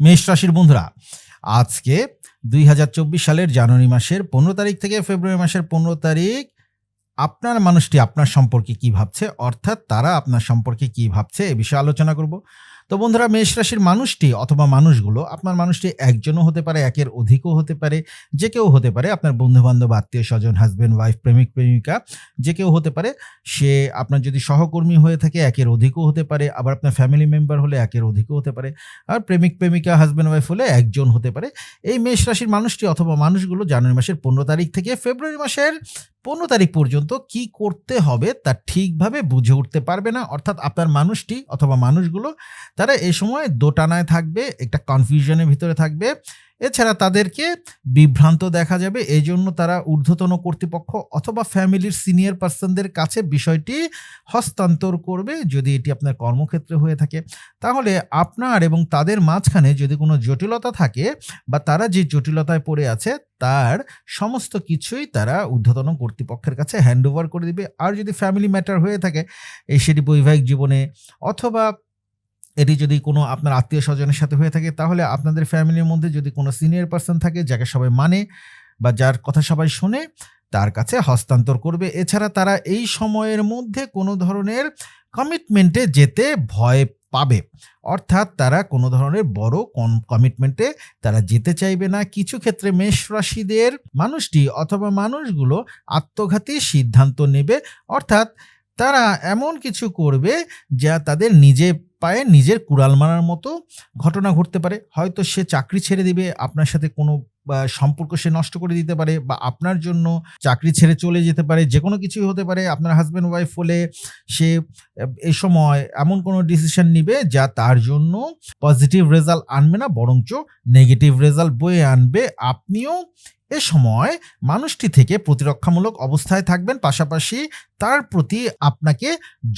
মেষ রাশির বন্ধুরা, আজকে দুই হাজার চব্বিশ সালের জানুয়ারি মাসের পনেরো তারিখ থেকে ফেব্রুয়ারি মাসের পনেরো তারিখ আপনার মানুষটি আপনার সম্পর্কে কি ভাবছে? অর্থাৎ তারা আপনার সম্পর্কে কি ভাবছে? এ বিষয়ে আলোচনা করব। তো বন্ধুরা মেষ রাশির মানুষটি অথবা মানুষগুলো, আপনার মানুষটি একজনও হতে পারে, একের অধিকও হতে পারে, যে কেউ হতে পারে আপনার বন্ধু বান্ধব আত্মীয় স্বজন হাজব্যান্ড ওয়াইফ প্রেমিক, প্রেমিকা, যে কেউ হতে পারে, সে আপনার যদি সহকর্মী হয়ে থাকে, একের অধিকও হতে পারে, আবার আপনার ফ্যামিলি মেম্বার হলে একের অধিকও হতে পারে, আর প্রেমিক, প্রেমিকা হাজব্যান্ড ওয়াইফ হলে একজন হতে পারে। এই মেষ রাশির মানুষটি অথবা মানুষগুলো জানুয়ারি মাসের পনেরো তারিখ থেকে ফেব্রুয়ারি মাসের পনেরো তারিখ পর্যন্ত কি করতে হবে তা ঠিকভাবে বুঝে উঠতে পারবে না। অর্থাৎ আপনার মানুষটি অথবা মানুষগুলো, তারা এ সময় দোটানায় থাকবে, একটা কনফিউশনের ভিতরে থাকবে। এছাড়া তাদেরকে বিভ্রান্ত দেখা যাবে। এই জন্য তারা ঊর্ধ্বতন কর্তৃপক্ষ অথবা ফ্যামিলির সিনিয়র পার্সনদের কাছে বিষয়টি হস্তান্তর করবে যদি এটি আপনার কর্মক্ষেত্রে হয়ে থাকে। তাহলে আপনার এবং তাদের মাঝখানে যদি কোনো জটিলতা থাকে বা তারা যে জটিলতায় পড়ে আছে, তার সমস্ত কিছুই তারা ঊর্ধ্বতন কর্তৃপক্ষের কাছে হ্যান্ড ওভার করে দিবে। আর যদি ফ্যামিলি ম্যাটার হয়ে থাকে, এই সেটি বৈবাহিক জীবনে অথবা এটি যদি কোনো আপনার আত্মীয় স্বজনের সাথে হয়ে থাকে, তাহলে আপনাদের ফ্যামিলির মধ্যে যদি কোনো সিনিয়র পার্সন থাকে, যাকে সবাই মানে বা যার কথা সবাই শোনে, তার কাছে হস্তান্তর করবে। এছাড়া তারা এই সময়ের মধ্যে কোনো ধরনের কমিটমেন্টে যেতে ভয় পাবে। অর্থাৎ তারা কোনো ধরনের বড় কমিটমেন্টে তারা যেতে চাইবে না। কিছু ক্ষেত্রে মেষ রাশিদের মানুষটি অথবা মানুষগুলো আত্মঘাতী সিদ্ধান্ত নেবে। অর্থাৎ তারা এমন কিছু করবে যা তাদের নিজে পায়ে নিজের কুড়াল মারার মতো ঘটনা ঘটতে পারে। হয়তো সে চাকরি ছেড়ে দিবে, আপনার সাথে কোনো সম্পর্ক সে নষ্ট করে দিতে পারে, বা আপনার জন্য চাকরি ছেড়ে চলে যেতে পারে যে কোনো কিছুই হতে পারে। আপনার হাজব্যান্ড ওয়াইফ হলে সে, এ সময় এমন কোনো ডিসিশন নিবে যা তার জন্য পজিটিভ রেজাল্ট আনবে না, বরঞ্চ নেগেটিভ রেজাল্ট বয়ে আনবে। আপনিও এ সময় মানুষটি থেকে প্রতিরক্ষামূলক অবস্থায় থাকবেন, পাশাপাশি তার প্রতি আপনাকে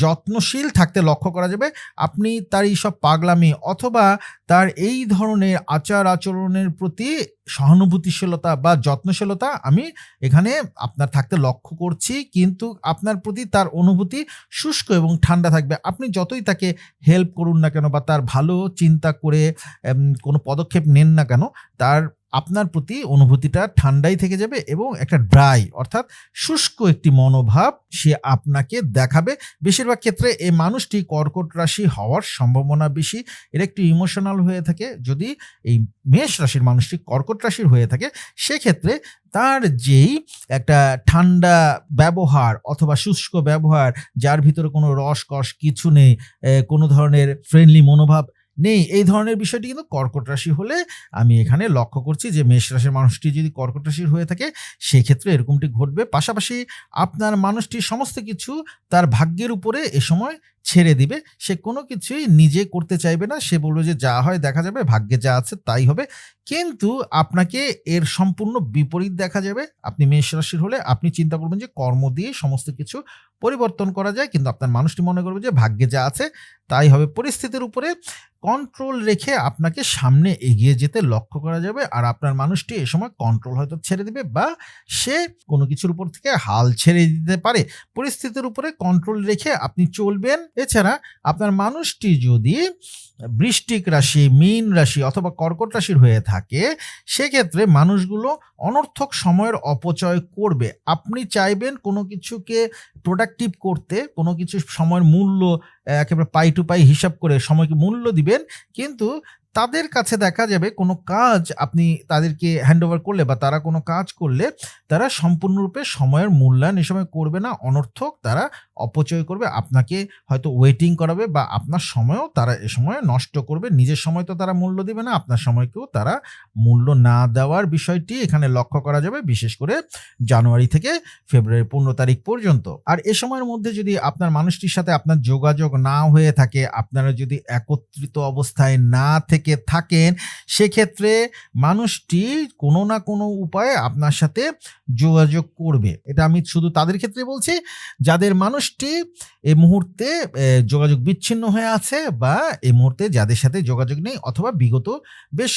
যত্নশীল থাকতে লক্ষ্য করা যাবে। আপনি তার এইসব পাগলামি অথবা তার এই ধরনের আচার আচরণের প্রতি সহানুভূতিশীলতা বা যত্নশীলতা আমি এখানে আপনার থাকতে লক্ষ্য করছি, কিন্তু আপনার প্রতি তার অনুভূতি শুষ্ক এবং ঠান্ডা থাকবে। আপনি যতই তাকে হেল্প করুন না কেন বা তার ভালো চিন্তা করে কোনো পদক্ষেপ নেন না কেন, তার আপনার প্রতি অনুভূতিটা ঠান্ডাই থেকে যাবে এবং একটা ড্রাই অর্থাৎ শুষ্ক একটি মনোভাব সে আপনাকে দেখাবে। বেশিরভাগ ক্ষেত্রে এই মানুষটি কর্কট রাশি হওয়ার সম্ভাবনা বেশি। এর একটু ইমোশনাল হয়ে থাকে। যদি এই মেষ রাশির মানুষটি কর্কট রাশির হয়ে থাকে, সেক্ষেত্রে তার যেই একটা ঠান্ডা ব্যবহার অথবা শুষ্ক ব্যবহার, যার ভিতরে কোনো রসকস কিছু নেই কোনো ধরনের ফ্রেন্ডলি মনোভাব নেই। এই ধরনের বিষয়টি কিন্তু কর্কট রাশি হলে আমি এখানে লক্ষ্য করছি যে মেষ রাশির মানুষটি যদি কর্কট রাশির হয়ে থাকে, সেক্ষেত্রে এরকমটি ঘটবে। পাশাপাশি আপনার মানুষটি সমস্ত কিছু তার ভাগ্যের উপরে এ সময় ছেড়ে দিবে। সে কোনো কিছুই নিজে করতে চাইবে না। সে বলবে যে, যা হয় দেখা যাবে, ভাগ্যে যা আছে তাই হবে। কিন্তু আপনাকে এর সম্পূর্ণ বিপরীত দেখা যাবে। আপনি মেষ রাশির হলে আপনি চিন্তা করবেন যে, কর্ম দিয়ে সমস্ত কিছু পরিবর্তন করা যায়। কিন্তু আপনার মানুষটি মনে করবে যে, ভাগ্যে যা আছে তাই হবে। পরিস্থিতির উপরে কন্ট্রোল রেখে আপনাকে সামনে এগিয়ে যেতে লক্ষ্য করা যাবে। আর আপনার মানুষটি এ সময় কন্ট্রোল হয়তো ছেড়ে দিবে বা সে কোনো কিছুর উপর থেকে হাল ছেড়ে দিতে পারে। পরিস্থিতির উপরে কন্ট্রোল রেখে আপনি চলবেন। এছাড়া আপনার মানুষটি যদি বৃষ্টিক রাশি, মীন রাশি অথবা কর্কট রাশির হয়ে থাকে, সেক্ষেত্রে মানুষগুলো অনর্থক সময়ের অপচয় করবে। আপনি চাইবেন কোনো কিছুকে প্রোডাক্টিভ করতে, কোনো কিছু সময়ের মূল্য, একেবারে পাই টু পাই হিসাব করে সময়কে মূল্য দিবেন, কিন্তু তাদের কাছে দেখা যাবে কোনো কাজ আপনি তাদেরকে হ্যান্ড ওভার করলে বা তারা কোনো কাজ করলে, তারা সম্পূর্ণরূপে সময়ের মূল্যায়ন এ সময় করবে না, অনর্থক তারা অপচয় করবে, আপনাকে হয়তো ওয়েটিং করাবে বা আপনার সময়ও তারা এ সময় নষ্ট করবে। নিজের সময় তো তারা মূল্য দেবে না, আপনার সময়কেও তারা মূল্য না দেওয়ার বিষয়টি এখানে লক্ষ্য করা যাবে, বিশেষ করে জানুয়ারি থেকে ফেব্রুয়ারি পনেরো তারিখ পর্যন্ত। আর এ সময়ের মধ্যে যদি আপনার মানুষটির সাথে আপনার যোগাযোগ না হয়ে থাকে, আপনারা যদি একত্রিত অবস্থায় না থেকে থাকেন, সেক্ষেত্রে মানুষটি কোনো না কোনো উপায়ে আপনার সাথে যোগাযোগ করবে। এটা আমি শুধু তাদের ক্ষেত্রে বলছি, যাদের মানুষটি এই মুহূর্তে যোগাযোগ বিচ্ছিন্ন হয়ে আছে বা এই মুহূর্তে যাদের সাথে যোগাযোগ নেই অথবা বিগত বেশ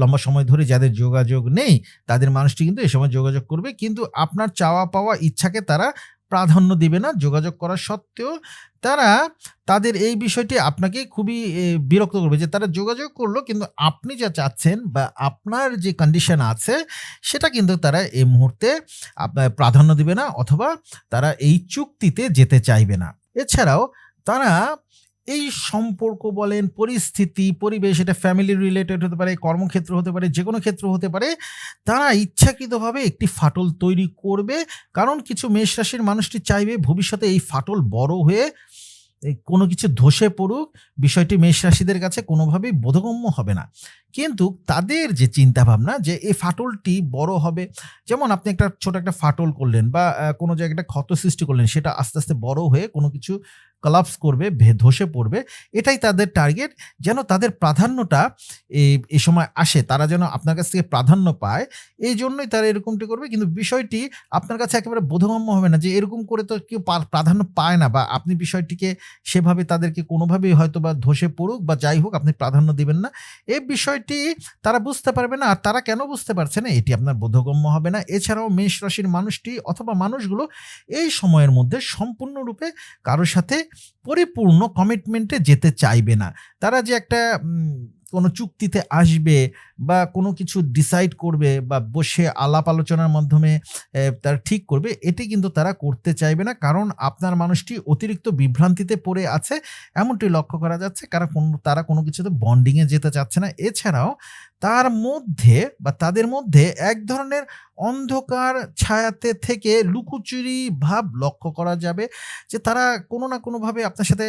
লম্বা সময় ধরে যাদের যোগাযোগ নেই, তাদের মানুষটি কিন্তু এই সময় যোগাযোগ করবে। কিন্তু আপনার চাওয়া পাওয়া ইচ্ছাকে তারা প্রাধান্য দেবে না, যোগাযোগ করা সত্ত্বেও তারা তাদের এই বিষয়টি আপনাকে খুবই বিরক্ত করবে যে তারা যোগাযোগ করল কিন্তু আপনি যা চাচ্ছেন বা আপনার যে কন্ডিশন আছে সেটা কিন্তু তারা এই মুহূর্তে প্রাধান্য দেবে না অথবা তারা এই চুক্তিতে যেতে চাইবে না। এছাড়াও তারা এই সম্পর্ক বলেন, পরিস্থিতি, পরিবেশ, এটা ফ্যামিলি রিলেটেড হতে পারে, কর্মক্ষেত্র হতে পারে যে কোনো ক্ষেত্র হতে পারে, তারা ইচ্ছাকৃতভাবে একটি ফাটল তৈরি করবে। কারণ কিছু মেষ রাশির মানুষটি চাইবে ভবিষ্যতে এই ফাটল বড় হয়ে কোনো কিছু ধসে পড়ুক। বিষয়টি মেষ রাশিদের কাছে কোনোভাবেই বোধগম্য হবে না। কিন্তু তাদের যে চিন্তা ভাবনা যে এই ফাটলটি বড় হবে, যেমন আপনি একটা ছোট একটা ফাটল করলেন বা কোনো জায়গায় একটা ক্ষত সৃষ্টি করলেন, সেটা আস্তে আস্তে বড় হয়ে কোনো কিছু কলাপস করবে, ভে- ধসে পড়বে, এটাই তাদের টার্গেট যেন তাদের প্রাধান্যটা এই সময় আসে, তারা যেন আপনার কাছ থেকে প্রাধান্য পায়, এই জন্যই তারা এরকমটি করবে, কিন্তু বিষয়টি আপনার কাছে একেবারে বোধগম্য হবে না যে এরকম করে তো কেউ প্রাধান্য পায় না, বা আপনি বিষয়টিকে সেভাবে তাদেরকে কোনোভাবেই হয়তো বা ধসে পড়ুক, বা যাই হোক, আপনি প্রাধান্য দিবেন না, এই বিষয়টি তারা বুঝতে পারবে না, আর তারা কেন বুঝতে পারছে না, এটি আপনার বোধগম্য হবে না, এছাড়াও মেষ রাশির মানুষটি অথবা মানুষগুলো এই সময়ের মধ্যে সম্পূর্ণরূপে কারোর সাথে পরিপূর্ণ কমিটমেন্টে যেতে চাইবে না। তারা যে একটা কোনো চুক্তিতে আসবে বা কোনো কিছু ডিসাইড করবে বা বসে আলাপ আলোচনার মাধ্যমে তারা ঠিক করবে, এটি কিন্তু তারা করতে চাইবে না। কারণ আপনার মানুষটি অতিরিক্ত বিভ্রান্তিতে পড়ে আছে, এমনটি লক্ষ্য করা যাচ্ছে। কারণ কোনো, তারা কোনো কিছুতে বন্ডিংয়ে যেতে চাচ্ছে না। এছাড়াও তার মধ্যে বা তাদের মধ্যে এক ধরনের অন্ধকার ছায়াতে থেকে লুকোচুরি ভাব লক্ষ্য করা যাবে যে তারা কোনো না কোনোভাবে আপনার সাথে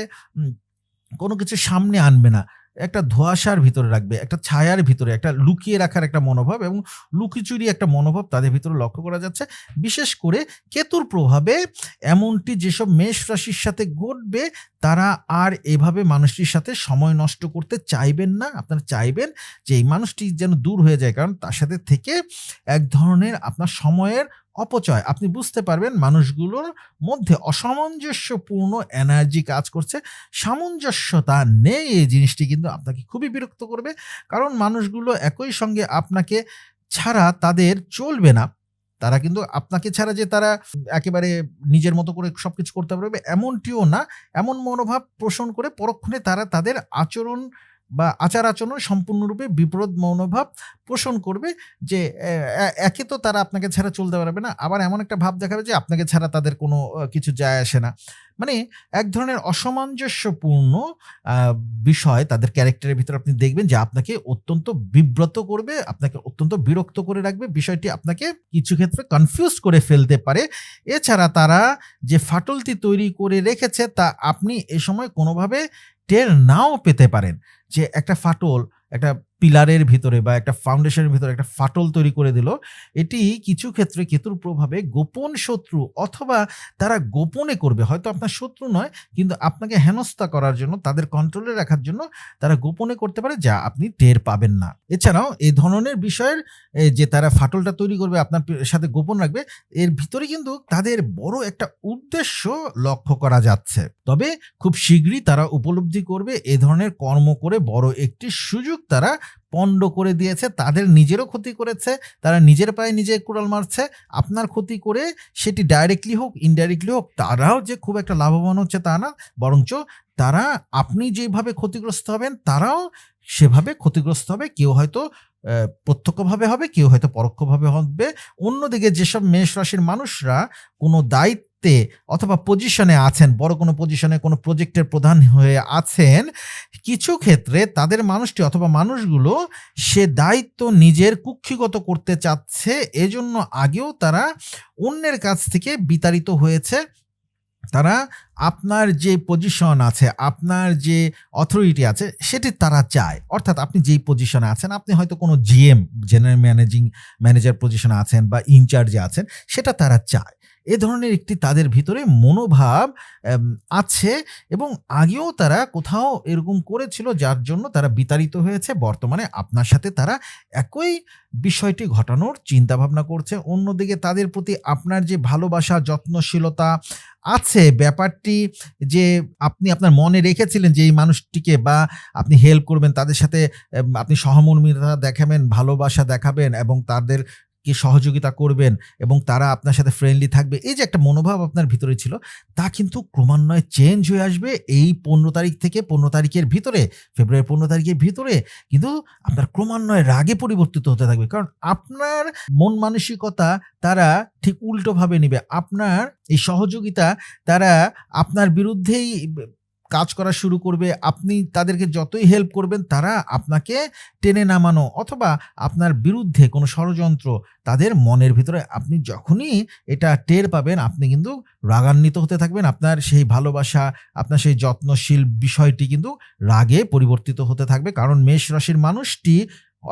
কোনো কিছু সামনে আনবে না। একটা ধোঁয়াশার ভিতরে রাখবে, একটা ছায়ার ভিতরে, একটা লুকিয়ে রাখার একটা মনোভাব এবং লুকিচুরি একটা মনোভাব তাদের ভিতরে লক্ষ্য করা যাচ্ছে। বিশেষ করে কেতুর প্রভাবে এমনটি যেসব মেষ রাশির সাথে ঘটবে, তারা আর এভাবে মানুষটির সাথে সময় নষ্ট করতে চাইবেন না। আপনারা চাইবেন যে এই মানুষটি যেন দূর হয়ে যায়, কারণ তার সাথে থেকে এক ধরনের আপনার সময়ের অপচয়। আপনি বুঝতে পারবেন মানুষগুলোর মধ্যে অসামঞ্জস্যপূর্ণ এনার্জি কাজ করছে। সামঞ্জস্যতা নেই এই জিনিসটি কিন্তু আপনাকে খুবই বিরক্ত করবে। কারণ মানুষগুলো একই সঙ্গে আপনাকে ছাড়া তাদের চলবে না। তারা কিন্তু আপনাকে ছাড়া যে তারা একেবারে নিজের মতো করে সব কিছু করতে পারবে এমনটিও না। এমন মনোভাব পোষণ করে পরক্ষণে তারা তাদের আচরণ বা আচার আচরণ সম্পূর্ণরূপে বিপরীত মনোভাব পোষণ করবে যে একে তো তারা আপনাকে ছাড়া চলতে পারবে না। আবার এমন একটা ভাব দেখাবে যে, আপনাকে ছাড়া তাদের কোনো কিছু যায় আসে না। মানে এক ধরনের অসামঞ্জস্যপূর্ণ বিষয় তাদের ক্যারেক্টারের ভিতরে আপনি দেখবেন যে, আপনাকে অত্যন্ত বিব্রত করবে, আপনাকে অত্যন্ত বিরক্ত করে রাখবে। বিষয়টি আপনাকে কিছু ক্ষেত্রে কনফিউজ করে ফেলতে পারে। এছাড়া তারা যে ফাটলটি তৈরি করে রেখেছে তা আপনি এ সময় কোনোভাবে টের নাও পেতে পারেন। যে একটা ফাটল একটা পিলারের ভিতরে বা একটা ফাউন্ডেশনের ভিতরে একটা ফাটল তৈরি করে দিল। এটি কিছু ক্ষেত্রে কেতুর প্রভাবে গোপন শত্রু অথবা তারা গোপনে করবে। হয়তো আপনার শত্রু নয়, কিন্তু আপনাকে হেনস্থা করার জন্য, তাদের কন্ট্রোলে রাখার জন্য তারা গোপনে করতে পারে, যা আপনি টের পাবেন না। এছাড়াও এই ধরনের বিষয়ের যে তারা ফাটলটা তৈরি করবে, আপনার সাথে গোপন রাখবে, এর ভিতরে কিন্তু তাদের বড় একটা উদ্দেশ্য লক্ষ্য করা যাচ্ছে। তবে খুব শীঘ্রই তারা উপলব্ধি করবে, এ ধরনের কর্ম করে বড় একটি সুযোগ তারা পণ্ড করে দিয়েছে, তাদের নিজেরও ক্ষতি করেছে, তারা নিজের পায়ে নিজে কুড়াল মারছে, আপনার ক্ষতি করে সেটি ডাইরেক্টলি হোক ইনডাইরেক্টলি হোক, তারাও যে খুব একটা লাভবান হচ্ছে তা না, বরঞ্চ তারা, আপনি যেভাবে ক্ষতিগ্রস্ত হবেন, তারাও সেভাবে ক্ষতিগ্রস্ত হবে, কেউ হয়তো প্রত্যক্ষভাবে হবে, কেউ হয়তো পরোক্ষভাবে হবে। অন্যদিকে যেসব মেষ রাশির মানুষরা কোনো দায়িত্বে অথবা পজিশনে আছেন, বড় কোনো পজিশনে কোনো প্রজেক্টের প্রধান হয়ে আছেন, কিছু ক্ষেত্রে তাদের মানুষটি অথবা মানুষগুলো সে দায়িত্ব নিজের কুক্ষিগত করতে চাচ্ছে, এজন্য আগেও তারা অন্যের কাছ থেকে বিতাড়িত হয়েছে। তারা আপনার যে পজিশন আছে, আপনার যে অথরিটি আছে, সেটি তারা চায়। অর্থাৎ আপনি যেই পজিশনে আছেন, আপনি হয়তো কোনো জিএম জেনারেল ম্যানেজিং ম্যানেজার পজিশনে আছেন বা ইনচার্জে আছেন, সেটা তারা চায়। এ ধরনের একটি তাদের ভিতরে মনোভাব আছে এবং আগেও তারা কোথাও এরকম করেছিল যার জন্য তারা বিতাড়িত হয়েছে। বর্তমানে আপনার সাথে তারা একই বিষয়টি ঘটানোর চিন্তা ভাবনা করছে। অন্যদিকে তাদের প্রতি আপনার যে ভালোবাসা, যত্নশীলতা আছে, ব্যাপারটি যে আপনি আপনার মনে রেখেছিলেন যে এই মানুষটিকে বা আপনি হেল্প করবেন, তাদের সাথে আপনি সহমর্মিতা দেখাবেন, ভালোবাসা দেখাবেন এবং তাদেরকে আপনাকে সহযোগিতা করবেন এবং তারা আপনার সাথে ফ্রেন্ডলি থাকবে, এই যে একটা মনোভাব আপনার ভিতরে ছিল, তা কিন্তু ক্রমান্বয়ে চেঞ্জ হয়ে আসবে এই পনেরো তারিখ থেকে পনেরো তারিখের ভিতরে ফেব্রুয়ারি পনেরো তারিখের ভিতরে কিন্তু আপনার ক্রমান্বয়ে রাগে পরিবর্তিত হতে থাকবে। কারণ আপনার মন মানসিকতা তারা ঠিক উল্টোভাবে নেবে, আপনার এই সহযোগিতা তারা আপনার বিরুদ্ধেই কাজ করা শুরু করবে, আপনি তাদেরকে যতই হেল্প করবেন, তারা আপনাকে টেনে নামানো অথবা আপনার বিরুদ্ধে কোনো ষড়যন্ত্র তাদের মনের ভিতরে আপনি যখনই এটা টের পাবেন, আপনি কিন্তু রাগান্বিত হতে থাকবেন। আপনার সেই ভালোবাসা, আপনার সেই যত্নশীল বিষয়টি কিন্তু রাগে পরিবর্তিত হতে থাকবে। কারণ মেষ রাশির মানুষটি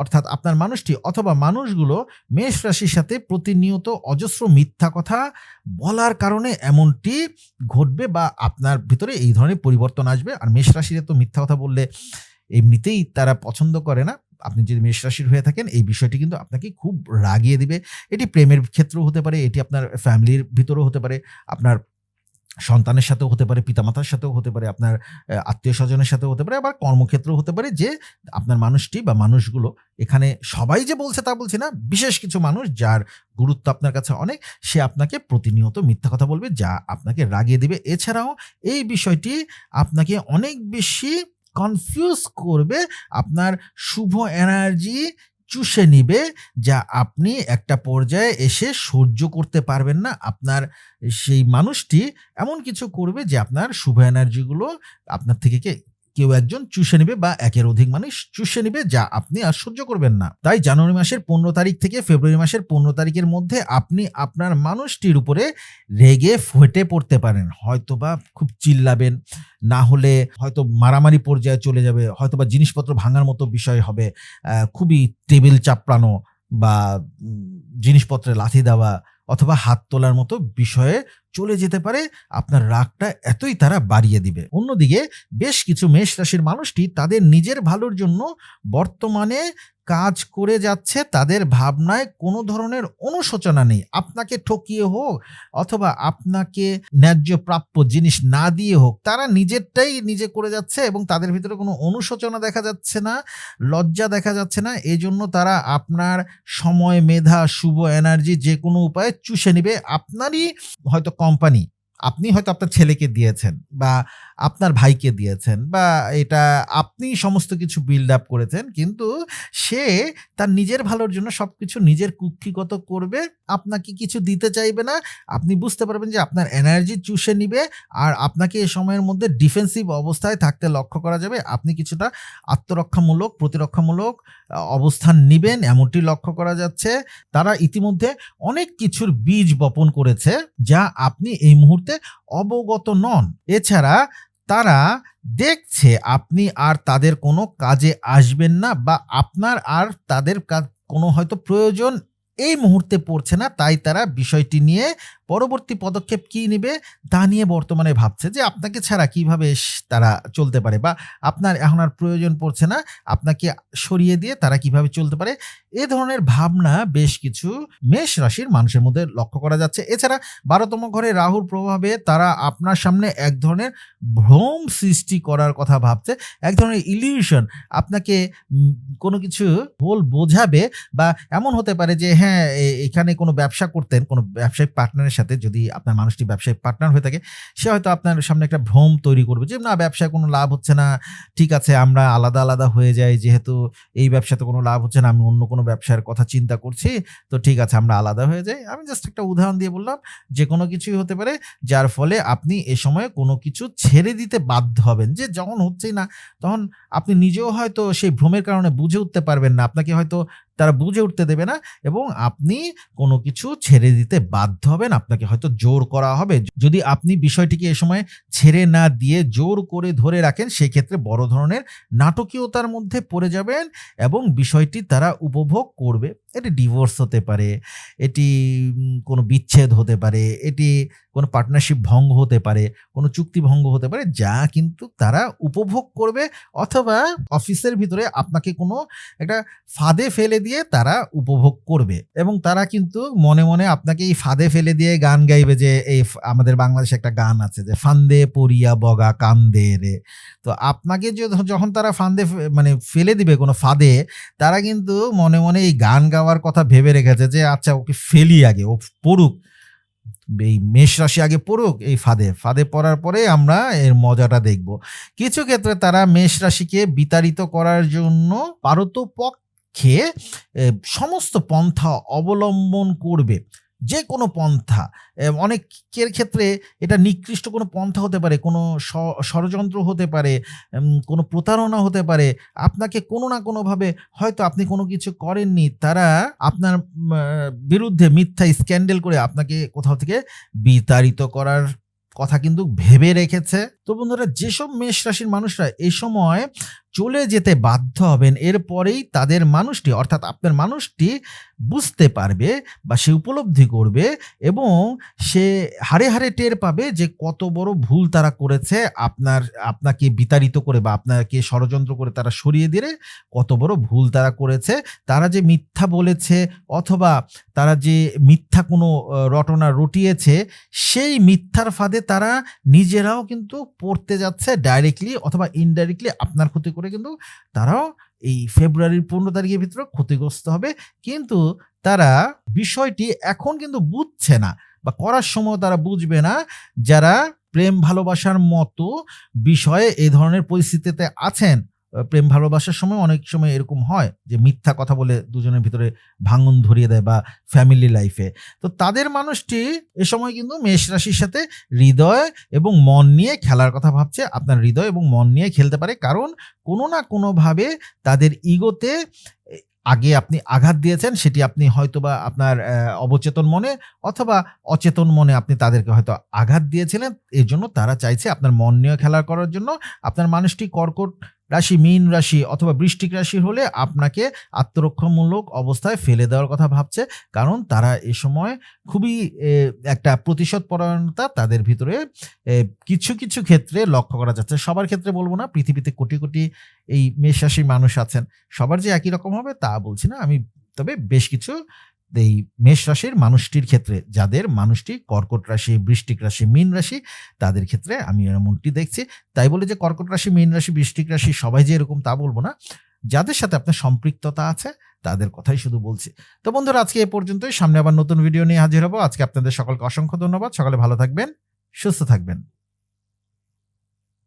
অর্থাৎ আপনার মানুষটি অথবা মানুষগুলো মেষ রাশির সাথে প্রতিনিয়ত অজস্র মিথ্যা কথা বলার কারণে এমনটি ঘটবে বা আপনার ভিতরে এই ধরনের পরিবর্তন আসবে। আর মেষ রাশির তো মিথ্যা কথা বললে এমনিতেই তারা পছন্দ করে না। আপনি যদি মেষ রাশির হয়ে থাকেন, এই বিষয়টি কিন্তু আপনাকে খুব রাগিয়ে দিবে। এটি প্রেমের ক্ষেত্রেও হতে পারে, এটি আপনার ফ্যামিলির ভিতরেও হতে পারে। আপনার সন্তানের সাথেও হতে পারে, পিতামাতার সাথেও হতে পারে, আপনার আত্মীয় স্বজনের সাথেও হতে পারে, আবার কর্মক্ষেত্রেও হতে পারে যে আপনার মানুষটি বা মানুষগুলো এখানে সবাই যে বলছে তা বলছে না, বিশেষ কিছু মানুষ যার গুরুত্ব আপনার কাছে অনেক, সে আপনাকে প্রতিনিয়ত মিথ্যা কথা বলবে, যা আপনাকে রাগিয়ে দেবে। এছাড়াও এই বিষয়টি আপনাকে অনেক বেশি কনফিউজ করবে, আপনার শুভ এনার্জি চুষে নিবে যা আপনি একটা পর্যায়ে এসে সহ্য করতে পারবেন না। আপনার সেই মানুষটি এমন কিছু করবে যে আপনার শুভ এনার্জিগুলো আপনার থেকে কে কেউ একজন চুষে নেবে বা একের অধিক মানুষ চুষে নেবে যা আপনি আর সহ্য করবেন না। তাই জানুয়ারি মাসের পনেরো তারিখ থেকে ফেব্রুয়ারি মাসের পনেরো তারিখের মধ্যে আপনি আপনার মানুষটির উপরে রেগে ফেটে পড়তে পারেন। হয়তোবা খুব চিল্লাবেন, না হলে হয়তো মারামারি পর্যায়ে চলে যাবে, হয়তোবা জিনিসপত্র ভাঙার মতো বিষয় হবে খুবই টেবিল চাপড়ানো বা জিনিসপত্রে লাথি দেওয়া অথবা হাত তোলার মতো বিষয়ে চলে যেতে পারে, আপনার রাগটা এতই তারা বাড়িয়ে দিবে। অন্যদিকে বেশ কিছু মেষ রাশির মানুষটি তাদের নিজের ভালোর জন্য বর্তমানে কাজ করে যাচ্ছে, তাদের ভাবনায় কোনো ধরনের অনুশোচনা নেই। আপনাকে ঠকিয়ে হোক অথবা আপনাকে ন্যায্য প্রাপ্য জিনিস না দিয়ে হোক, তারা নিজেরটাই নিজে করে যাচ্ছে এবং তাদের ভিতরে কোনো অনুশোচনা দেখা যাচ্ছে না, লজ্জা দেখা যাচ্ছে না। এই জন্য তারা আপনার সময়, মেধা, শুভ এনার্জি যে কোনো উপায়ে চুষে নেবে। আপনারই হয়তো কোম্পানি, আপনি হয়তো আপনার ছেলেকে দিয়েছেন বা আপনার ভাইকে দিয়েছেন বা এটা আপনি সমস্ত কিছু বিল্ড আপ করেছেন, কিন্তু সে তার নিজের ভালোর জন্য সব কিছু নিজের কুক্ষিগত করবে, আপনাকে কিছু দিতে চাইবে না, আপনি বুঝতে পারবেন যে আপনার এনার্জি চুষে নিবে আর আপনাকে এ সময়ের মধ্যে ডিফেন্সিভ অবস্থায় থাকতে লক্ষ্য করা যাবে। আপনি কিছুটা আত্মরক্ষামূলক, প্রতিরক্ষামূলক অবস্থান নিবেন, এমনটি লক্ষ্য করা যাচ্ছে। তারা ইতিমধ্যে অনেক কিছুর বীজ বপন করেছে, যা আপনি এই মুহূর্তে অবগত নন। এছাড়া তারা দেখছে আপনি আর তাদের কোনো কাজে আসবেন না বা আপনার আর তাদের কোনো হয়তো প্রয়োজন এই মুহূর্তে পড়ছে না, তাই তারা বিষয়টি নিয়ে পরবর্তী পদক্ষেপ কি নেবে তা নিয়ে বর্তমানে ভাবছে যে আপনাকে ছাড়া কীভাবে তারা চলতে পারে বা আপনার এখন আর প্রয়োজন পড়ছে না, আপনাকে সরিয়ে দিয়ে তারা কীভাবে চলতে পারে, এ ধরনের ভাবনা বেশ কিছু মেষ রাশির মানুষের মধ্যে লক্ষ্য করা যাচ্ছে। এছাড়া বারোতম ঘরে রাহুর প্রভাবে তারা আপনার সামনে এক ধরনের ভ্রম সৃষ্টি করার কথা ভাবছে, এক ধরনের ইলিউশন আপনাকে কোনো কিছু ভুল বোঝাবে বা এমন হতে পারে যে হ্যাঁ এখানে কোনো ব্যবসা করতেন, কোনো ব্যবসায়িক পার্টনারের সাথে যদি আপনার মানুষটি ব্যবসায়িক পার্টনার হয়ে থাকে, সে হয়তো আপনার সামনে একটা ভ্রম তৈরি করবে যে, না, ব্যবসায় কোনো লাভ হচ্ছে না, ঠিক আছে, আমরা আলাদা আলাদা হয়ে যাই, যেহেতু এই ব্যবসাতে কোনো লাভ হচ্ছে না, আমি অন্য কোনো ব্যবসার কথা চিন্তা করছি, তো ঠিক আছে, আমরা আলাদা হয়ে যাই। আমি জাস্ট একটা উদাহরণ দিয়ে বললাম, যে কোনো কিছুই হতে পারে, যার ফলে আপনি এ সময়ে কোনো কিছু ছেড়ে দিতে বাধ্য হবেন, যে যখন হচ্ছেই না, তখন আপনি নিজেও হয়তো সেই ভ্রমের কারণে বুঝে উঠতে পারবেন না, আপনাকে হয়তো তারা বুঝে উঠতে দেবে না এবং আপনি কোনো কিছু ছেড়ে দিতে বাধ্য হবেন। আপনাকে হয়তো জোর করা হবে। যদি আপনি বিষয়টিকে এ সময় ছেড়ে না দিয়ে জোর করে ধরে রাখেন, সেক্ষেত্রে বড় ধরনের নাটকীয়তার মধ্যে পড়ে যাবেন এবং বিষয়টি তারা উপভোগ করবে। এটি ডিভোর্স হতে পারে, এটি কোনো বিচ্ছেদ হতে পারে, এটি কোনো পার্টনারশিপ ভঙ্গ হতে পারে, কোনো চুক্তি ভঙ্গ হতে পারে, যা কিন্তু তারা উপভোগ করবে অথবা অফিসের ভিতরে আপনাকে কোনো একটা ফাঁদে ফেলে দিয়ে তারা উপভোগ করবে। এবং তারা কিন্তু মনে মনে আপনাকে এই ফাঁদে ফেলে দিয়ে গান গাইবে যে এই আমাদের বাংলাদেশে একটা গান আছে যে, ফান্দে পড়িয়া বগা কান্দে রে। তো আপনাকে যখন তারা ফান্দে মানে ফেলে দিবে কোনো ফাঁদে, তারা কিন্তু মনে মনে এই গান গাওয়ার কথা ভেবে রেখেছে যে আচ্ছা ওকে ফেলি আগে, ও পড়ুক। এই মেষ রাশি আগে পড়ুক এই ফাঁদে। ফাঁদে পড়ার পরে আমরা এর মজাটা দেখব। কিছু ক্ষেত্রে তারা মেষ রাশিকে বিতাড়িত করার জন্য পারতপক্ষে এ, সমস্ত পন্থা অবলম্বন করবে। যে কোনো পন্থা অনেকের ক্ষেত্রে এটা নিকৃষ্ট কোনো পন্থা হতে পারে কোনো ষড়যন্ত্র হতে পারে কোনো প্রতারণা হতে পারে। আপনাকে কোনো না কোনোভাবে হয়তো আপনি কোনো কিছু করেননি তারা আপনার বিরুদ্ধে মিথ্যা স্ক্যান্ডেল করে আপনাকে কোথাও থেকে বিতাড়িত করার কথা কিন্তু ভেবে রেখেছে। তো বন্ধুরা, যেসব মেষ রাশির মানুষরা এই সময় চলে যেতে বাধ্য হবেন এরপরেই তাদের মানুষটি, অর্থাৎ আপনার মানুষটি বুঝতে পারবে বা সে উপলব্ধি করবে এবং সে হারে হারে টের পাবে যে কত বড় ভুল তারা করেছে, আপনার, আপনাকে বিতাড়িত করে বা আপনাকে ষড়যন্ত্র করে তারা সরিয়ে দিলে কত বড় ভুল তারা করেছে। তারা যে মিথ্যা বলেছে অথবা তারা যে মিথ্যা কোনো রটনা রটিয়েছে, সেই মিথ্যার ফাঁদে তারা নিজেরাও কিন্তু পড়তে যাচ্ছে ডাইরেক্টলি অথবা ইনডাইরেক্টলি আপনার ক্ষতি করে কিন্তু তারাও এই ফেব্রুয়ারির পনেরো তারিখের ভিতরে ক্ষতিগ্রস্ত হবে। কিন্তু তারা বিষয়টি এখন কিন্তু বুঝছে না বা করার সময় তারা বুঝবে না। যারা প্রেম ভালোবাসার মতো বিষয়ে এই ধরনের পরিস্থিতিতে আছেন প্রেম ভালোবাসার সময় অনেক সময় এরকম হয় যে মিথ্যা কথা বলে দুজনের ভিতরে ভাঙন ধরিয়ে দেয় বা ফ্যামিলি লাইফে তো তাদের মানুষটি এ সময় কিন্তু মেষ রাশির সাথে হৃদয় এবং মন নিয়ে খেলার কথা ভাবছে। আপনার হৃদয় এবং মন নিয়ে খেলতে পারে। কারণ কোনো না কোনোভাবে তাদের ইগোতে আগে আপনি আঘাত দিয়েছেন, সেটি আপনি হয়তোবা আপনার অবচেতন মনে অথবা অচেতন মনে আপনি তাদেরকে হয়তো আঘাত দিয়েছিলেন। এর জন্য তারা চাইছে আপনার মন নিয়ে খেলা করার জন্য। আপনার মানুষটি কর্কট রাশি, মীন রাশি অথবা বৃষ্টিক রাশির হলে আপনাকে আত্মরক্ষামূলক অবস্থায় ফেলে দেওয়ার কথা ভাবছে। কারণ তারা এ সময় খুবই একটা প্রতিশোধ পরায়ণতা তাদের ভিতরে কিছু কিছু ক্ষেত্রে লক্ষ্য করা যাচ্ছে। সবার ক্ষেত্রে বলব না, পৃথিবীতে কোটি কোটি এই মেষ রাশির মানুষ আছেন। সবার যে একই রকম হবে তা বলছি না। আমি, তবে বেশ কিছু এই মেষ রাশির মানুষটির ক্ষেত্রে, যাদের মানুষটি কর্কট রাশি, বৃষ্টিক রাশি, মীন রাশি, তাদের ক্ষেত্রে আমি এমনটি দেখছি। তাই বলে যে কর্কট রাশি, মীন রাশি, বৃষ্টিক রাশি, সবাই যে এরকম তা বলব না। যাদের সাথে আপনার সম্পৃক্ততা আছে, তাদের কথাই শুধু বলছি। তো বন্ধুরা, আজকে এ পর্যন্তই। সামনে আবার নতুন ভিডিও নিয়ে হাজির হব। আজকে আপনাদের সকলকে অসংখ্য ধন্যবাদ। সকালে ভালো থাকবেন, সুস্থ থাকবেন।